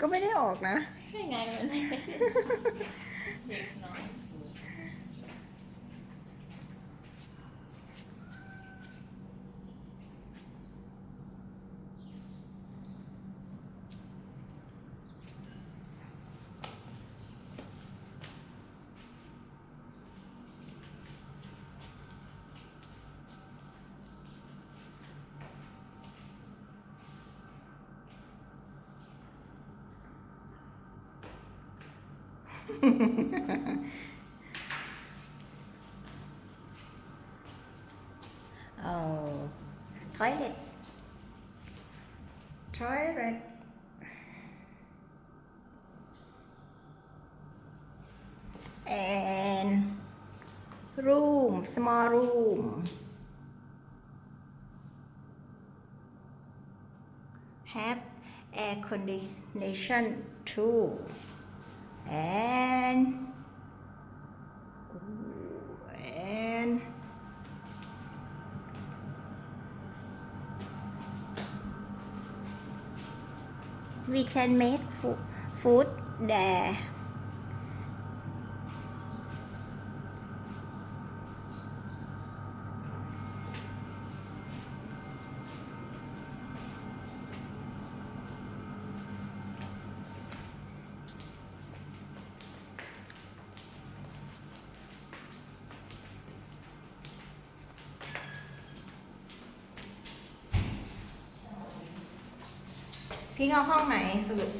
ก็ไม่ได้ออกนะให้ไงมันไม่ได้เด็กน้อย เอ่อ toilet toilet and room small room have air condition too and and we can make food, food there. Pink พี่เอาห้องไหนสรุป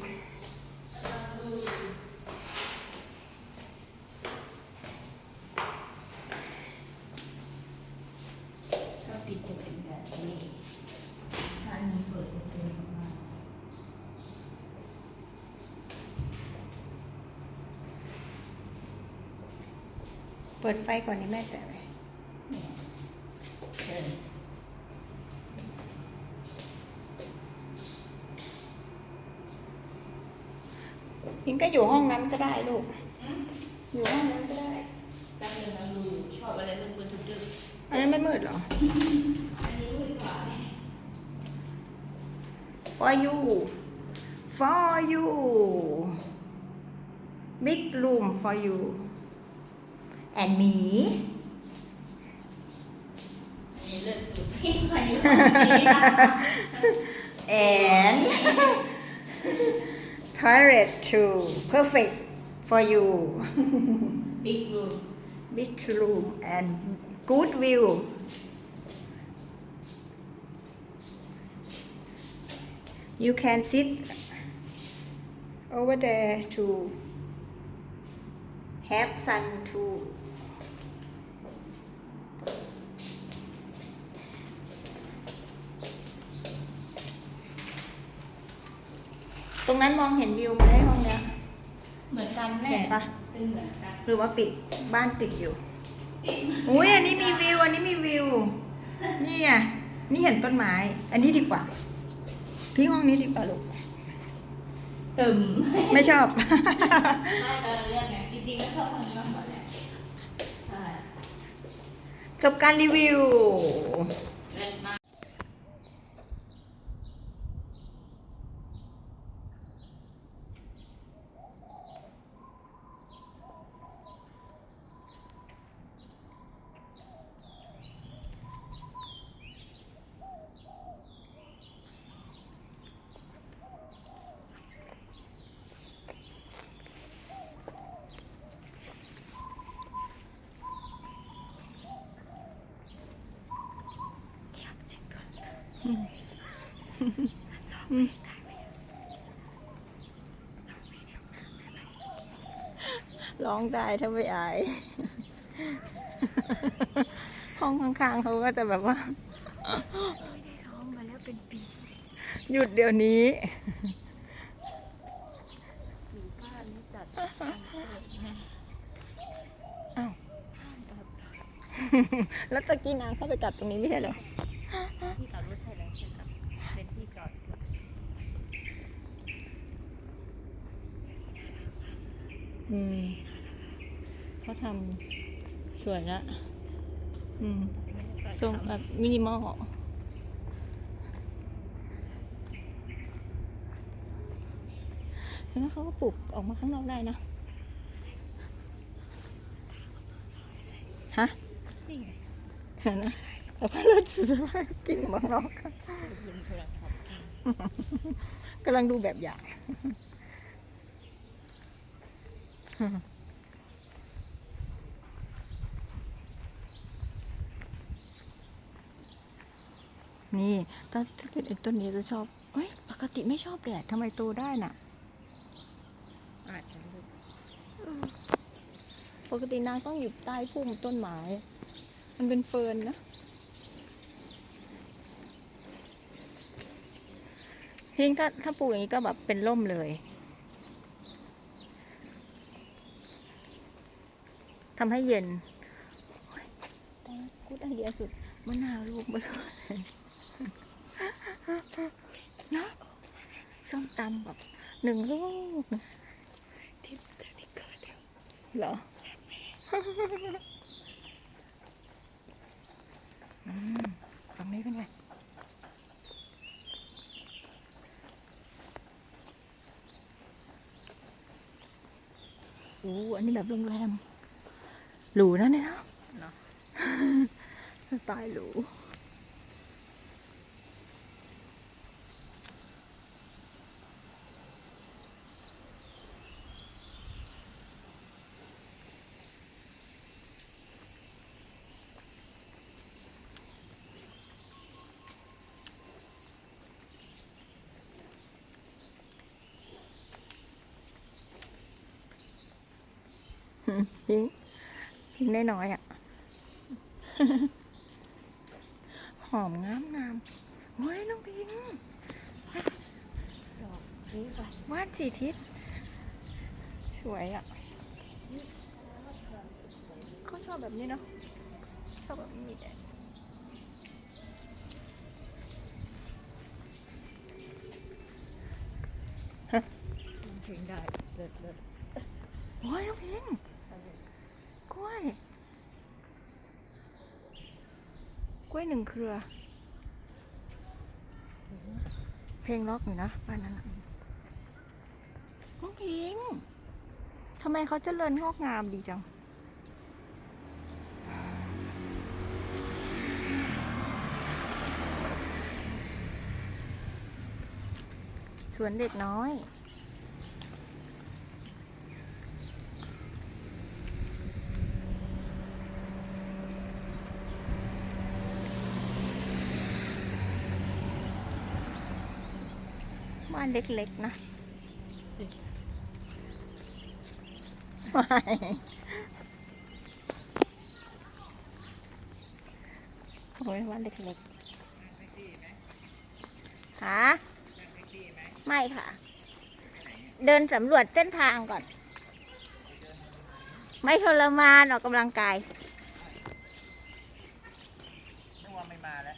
ชอบปิดจะเป็นแบบนี้ถ้าอันนี้เปิดจะเป็นประมาณเปิดไฟก่อนนี่แม่แต่ไว้ เนี่ยเออ พิง ก็อยู่ห้องนั้นก็ได้ลูก อยู่ห้องนั้นก็ได้ตั้งเงินแล้วดูชอบอะไรมันมันทึกอันนั้นไม่มืดเหรอๆอันนี้มืดกว่าไหม for you for you big room for you and me อันนี้เลือดสูดพี่ไปอยู่ตรงนี้นะ and toilet to perfect for you. Big room. Big room and good view. You can sit over there to have sun too. ตรงนั้นมองเห็นวิวไหมห้องเนี้ยเหมือนกันแม่เห็นปะเป็นเหมือนกันหรือว่าปิดบ้านติดอยู่อุ้ยอันนี้มีวิวอันนี้มีวิวนี่ไงนี่เห็นต้นไม้ อันนี้ดีกว่า พี่ห้องนี้ดีกว่าลูกตึมไม่ชอบใช่เราเลือกไงจริงๆก็ชอบทางนี้มากกว่าแหละใช่จบการรีวิว ร้องได้ถ้าไม่อาย ห้องข้างๆเขาก็จะแบบว่าร้องมาแล้วเป็นปี หยุดเดี๋ยวนี้อยู่บ้านนี่จัดอ้าวแล้วตะกี้นางเข้าไปจับตรงนี้ไม่ใช่เหรอ ที่จอดรถใช่แล้วใช่ครับเป็นที่จอดรถ อืมเขาทำสวยละอืมไม่ได้เปิดทรงทำแบบมินิมอลแล้วเขาก็ปลูกออกมาข้างนอกได้นะ ฮะนี่ไงเห็นนะแต่ว่าเราจะกินข้างนอกลุงกำลังทำกำลังดูแบบอย่าง นี่ถ้าถ้าเป็นต้นนี้จะชอบเฮ้ยปกติไม่ชอบแดดทำไมโตได้น่ะ อาจจะปกตินางต้องอยู่ใต้พุ่มต้นไม้ มันเป็นเฟิร์นนะพิงถ้าถ้าปลูกอย่างนี้ก็แบบเป็นร่มเลย ทำให้เย็นโอ๊ยแต่กูดไอเดียสุดมะนาวลูกเบลอเลยเนาะส้มตำแบบหนึ่งลูกนะที่ที่เกิดเดี๋ยวเหรออืมฝั่งนี้เป็นไงโอ้อันนี้แบบโรงแรม หรูนะเนี่ยเนาะเนาะสไตล์หรูอืมพิงพิง ได้น้อยอะ หอมงามงามโอ้ยน้องพิงดอกนี้ไปวาดสีทิศสวยอะเขาชอบแบบนี้เนาะชอบแบบนี้แหละถึงได้เลิศเลิศโอ้ยน้องพิงกล้วย กล้วยหนึ่งเครือ เพลงล็อกอยู่นะบ้านนั้นน้องพิงทำไมเขาจเจริญงอกงามดีจัง สวนเด็กน้อย เล็กๆนะไม่โอ้ยบ้านเล็กๆหาไม่ค่ะ เดินสำรวจเส้นทางก่อน ไม่ทรมานออกกำลังกายนึกว่าไม่มาแล้ว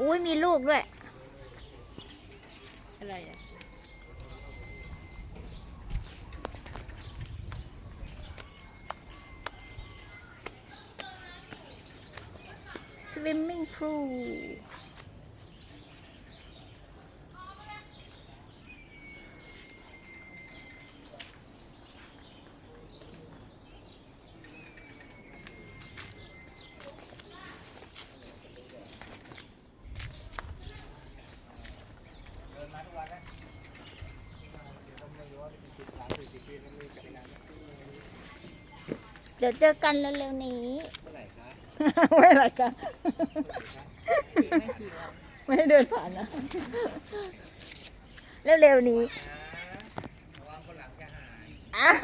อุ้ยมีลูกด้วย อะไรอะ swimming pool เดินมาทุกวันนะเดี๋ยวต้องไม่รู้ว่าสิบสามสี่สิบปีแล้วมีกันนาน เดี๋ยวเจอกันเร็วๆนี้ เมื่อไหร่คะไม่อะไรกันไม่กี่วัน ไม่ให้เดินผ่านนะ เร็วๆนี้ ระวังคนหลังจะหายอ้าว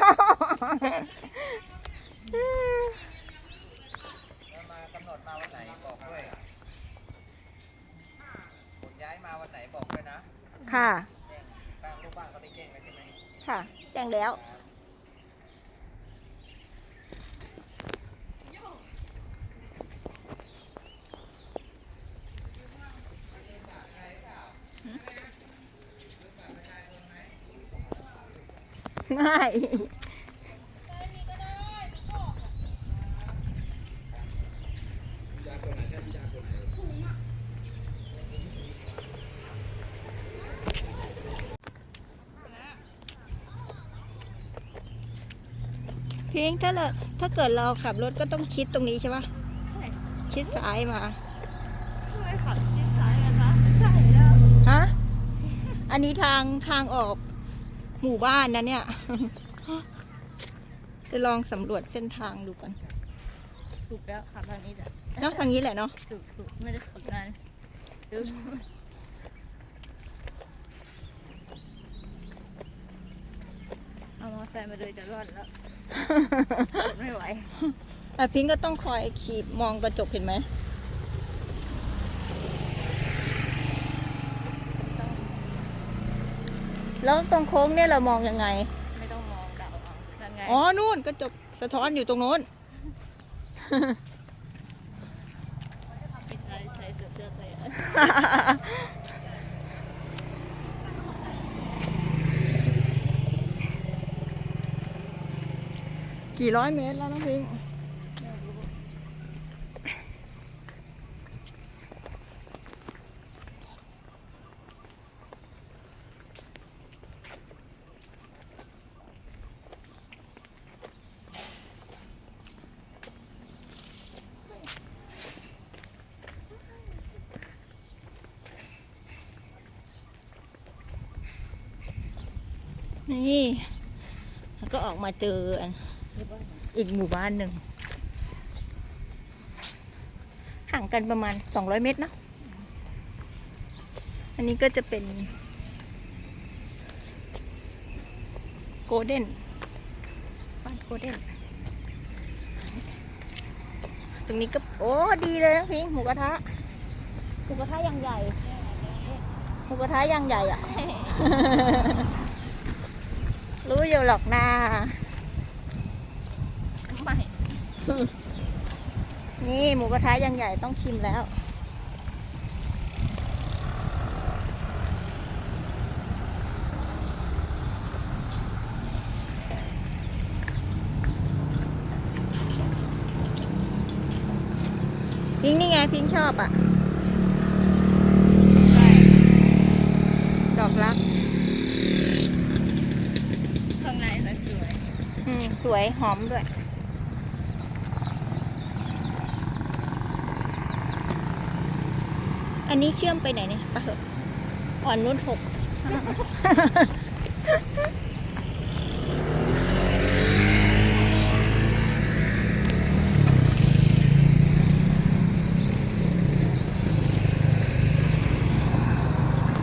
แล้วมากำหนดมาวันไหนบอกด้วยผมย้ายมาวันไหนบอกด้วยนะค่ะ แจ้งตามลูกบ้านเขาได้แจ้งแล้วใช่ไหมค่ะ แจ้งแล้ว ง่าย เพียงถ้าเราถ้าเกิดเราขับรถก็ต้องชิดตรงนี้ใช่ปะใชิดซ้ายมาใช่วยขับชิดซ้ายนะคะใช่แล้วฮะ อันนี้ทางทางออก หมู่บ้านนะเนี่ย จะลองสำรวจเส้นทางดูกันถูกแล้วขับทางนี้แหละเนาะทางนี้แหละเนาะถูกถูกไม่ได้ขับนานดูเอามอเตอร์ไซค์มาเลยจะรอดแล้ว ไม่ไหวอะพิงก็ต้องคอยขีดมองกระจกเห็นไหม แล้วตรงโค้งเนี่ยเรามองยังไง ไม่ต้องมองเดาเอานั่นไงอ๋อนู่นกระจกสะท้อนอยู่ตรงโน้นปิดใจใช้เสื้อเสื้อเลยอะกี่ร้อยเมตรแล้วน้องพิง นี่แล้วก็ออกมาเจออีกหมู่บ้านหนึ่ง ห่างกันประมาณ 200 เมตรเนอะอันนี้ก็จะเป็นโกลเด้นบ้านโกลเด้นตรงนี้ก็โอ้ดีเลยนะพิงหมูกระทะหมูกระทะยังใหญ่หมูกระทะยังใหญ่อะ รู้อยู่หรอกนาไม่นี่หมูกระทะยังใหญ่ต้องชิมแล้ว พิงนี่ไง พิงชอบอะ ดอกรัก ข้างในสวย อืม ส วยหอมด้วย อันนี้เชื่อมไปไหนเนี่ยปะเหอะอ่อนนุ่นหก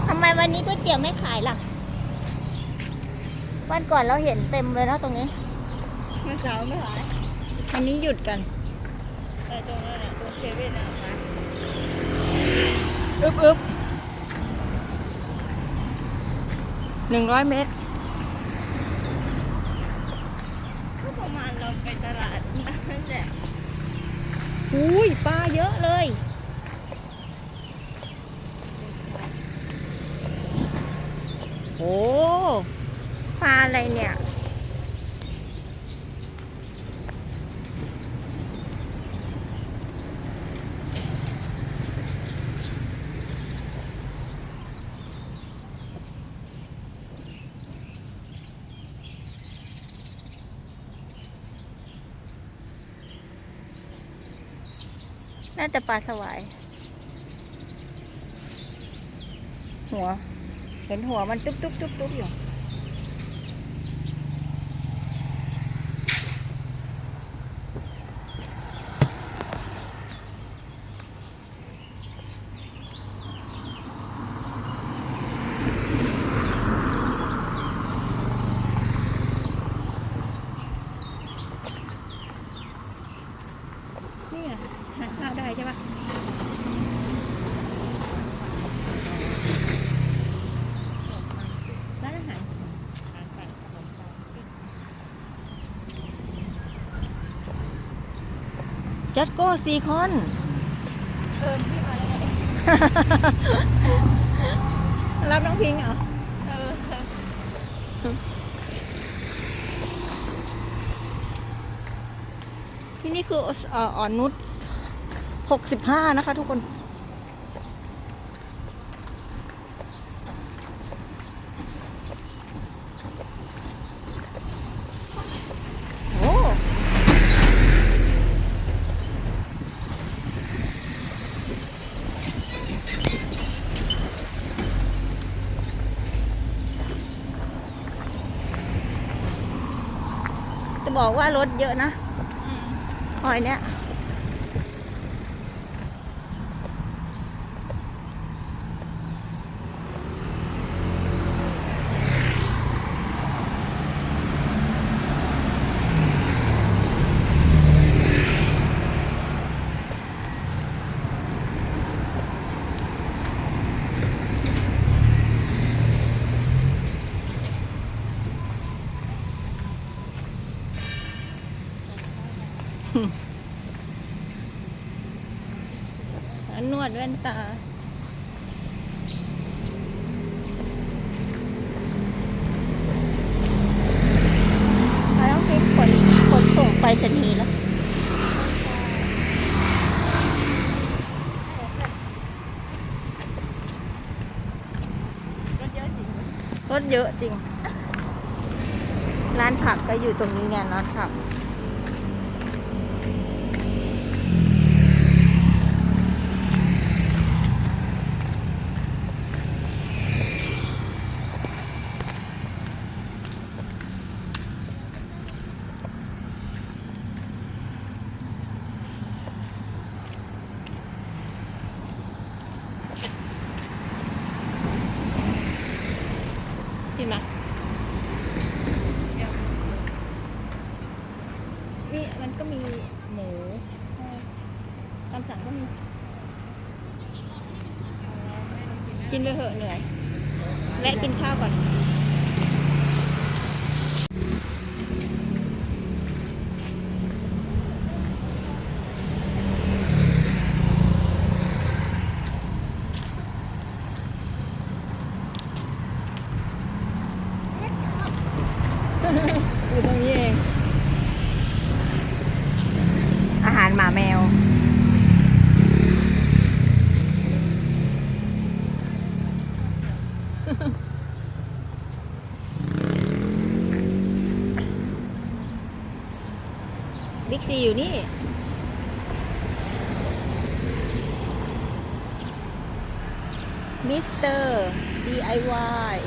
ทำไมวันนี้ก๋วยเตี๋ยวไม่ขายล่ะ วันก่อนเราเห็นเต็มเลยนะตรงนี้ มื่อเช้าไม่หายอันนี้หยุดกันแต่ตรงนั้นน่ะตรงเซเว่นน่ะมาอึบอึบหนึ่งร้อยเมตร ก็ประมาณเราไปตลาดนั่นแหละอุ้ยปลาเยอะเลย โอ้ปลาอะไรเนี่ย น่าจะปลาสวาย หัว เห็นหัวมันตุ๊บตุ๊บตุ๊บตุ๊บอยู่ นี่อะทานข้าวได้ใช่ปะ ร้านอาหาร ร้านขายขนมปังปิ้ง จัดโก้ซีคอนเออพี่มาแล้วรับน้องพิงเหรอที่นี่คืออ่อนนุชหกสิบห้านะคะทุกคน โอ้ บอก ว่ารถเยอะนะอืมซอยเนี้ย นวดแว่นตา มาต้องเป็นขนขนส่งไปรษณีย์แล้ว รถเยอะจริงไหม รถ เยอะจริง ร้านผักก็อยู่ตรงนี้ไงร้านผัก ที่มานี่มันก็มีหมูตามสั่งก็มี กินไปเถอะเหนื่อย แวะกินข้าวก่อน อยู่ตรงนี้เอง อาหารหมาแมว บิ๊ก ซีอยู่นี่ มิสเตอร์ DIY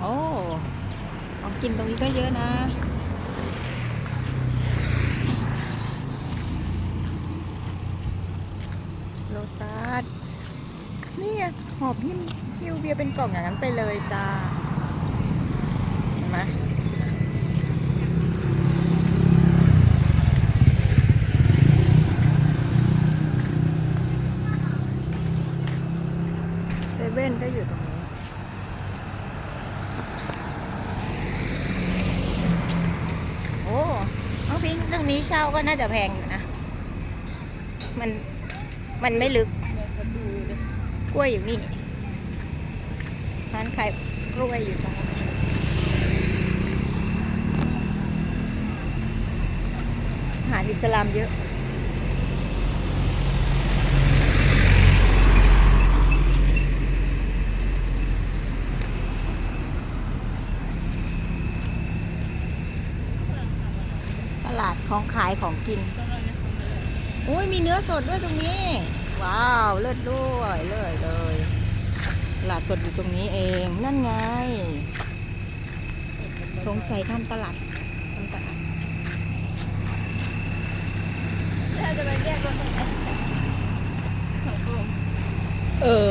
โอ้ของกินตรงนี้ก็เยอะนะ โลตัสนี่ไงหอบหิ้มคิวเบียร์เป็นกล่องอย่างนั้นไปเลยจ้า เห็นไหมเซเว่นก็อยู่ตรงนี้ โอ้น้องพิงค์ตรงนี้เช่าก็น่าจะแพงอยู่นะ มันมันไม่ลึก กล้วยอยู่นี่ร้านขายกล้วยอยู่ตรงนี้อาหารอิสลามเยอะ ตลาดของขายของกินต้องเอาเนี่ยของเลยโอ้ยมีเนื้อสดด้วยตรงนี้ ว้าวเลิศด้วยเลิศเลยตลาดสดอยู่ตรงนี้เองนั่นไง สงสัยทำตลาดทำตลาดถ้าจะไปแยกรถตรงไหนของกลุ่มเออ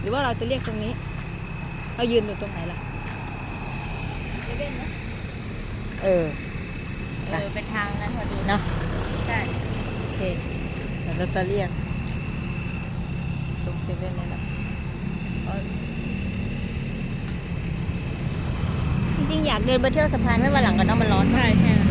หรือว่าเราจะเรียกตรงนี้เรายืนอยู่ตรงไหนล่ะเซเว่นนะ เออ เออเป็นทางนั้นพอดีเนาะใช่โอเคเดี๋ยวเราจะเรียกตรงเซเว่นนี่แหละจริงๆอยากเดินไปเที่ยวสะพานไม่วันหลังกันเนาะมันร้อนมากใช่แค่นั้น